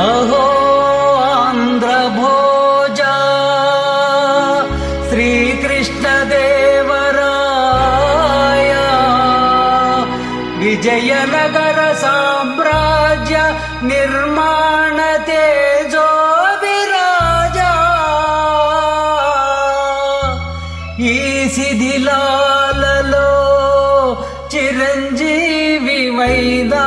అహో ఆంధ్రభోజ శ్రీకృష్ణదేవరాయ విజయనగర సామ్రాజ్య నిర్మాణ తేజో విరాజ ఈ శిథిలాలలో చిరంజీవి వైదా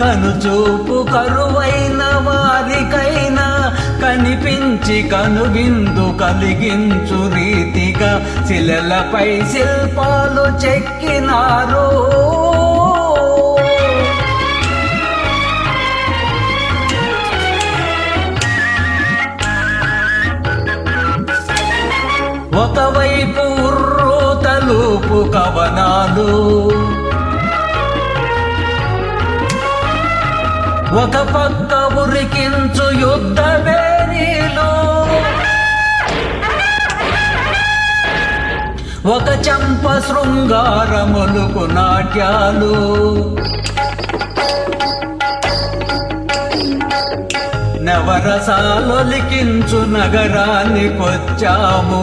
కనుచూపు కరువైన వారికైనా కనిపించి కనువిందు కలిగించు రీతిగా శిలలపై శిల్పాలు చెక్కినారు. ఒక పక్క ఉరికించు యుద్ధ వేరీలు ఒక చంప శృంగారములుకు నాట్యాలు. నవరసాలొలికించు నగరానికొచ్చాము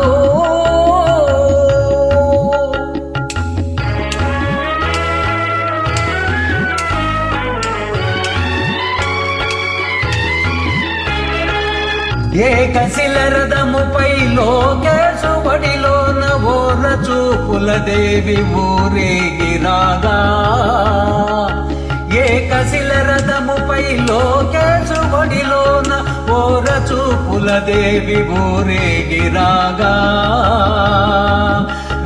ఏకశిల రథముపై లోకేశుబడిలోన ఓర చూపుల దేవి ఊరేగిరాగా ఏకశిల రథముపై లోకేశుబడిలోన ఓర చూపుల దేవి ఊరేగిరాగా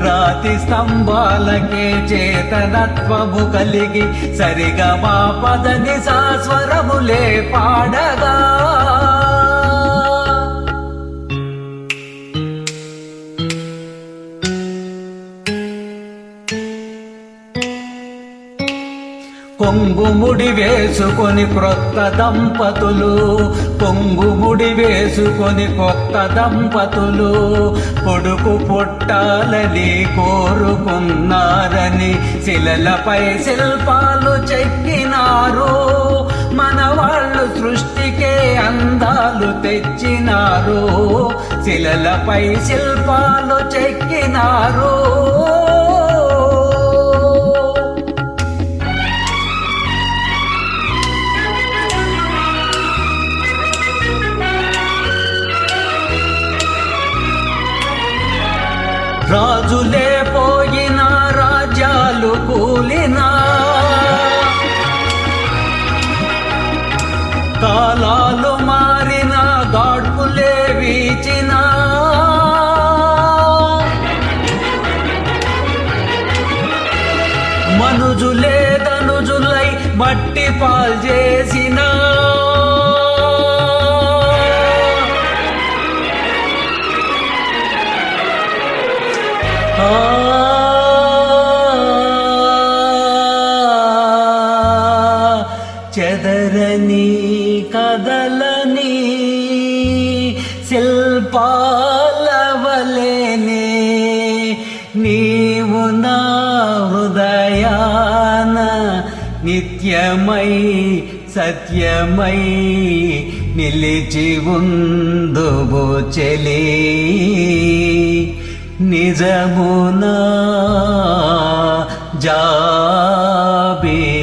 రాతి స్తంభాలకే చేతనత్వము కలిగి సరిగా మా పదని సాస్వరములే పాడగా కొంగుముడి వేసుకొని క్రొత్త దంపతులు. కొంగుముడి వేసుకొని కొత్త దంపతులు. కొడుకు పుట్టాలని కోరుకున్నారని శిలలపై శిల్పాలు చెక్కినారు. మన వాళ్ళు సృష్టికే అందాలు తెచ్చినారు. శిలలపై శిల్పాలు చెక్కినారు. రాజులే పోయిన రాజ్యాలు కూలినా. కాలాలు మారిన గాడ్పులే వీచిన. మనుజులే ధనుజులై మట్టి పాల్ చెదరని కదలని శిల్పాలవలేనే. నీవు నా హృదయాన నిత్యమై సత్యమై నిలిచి ఉందువు చెలి. నిజమునా జాబీ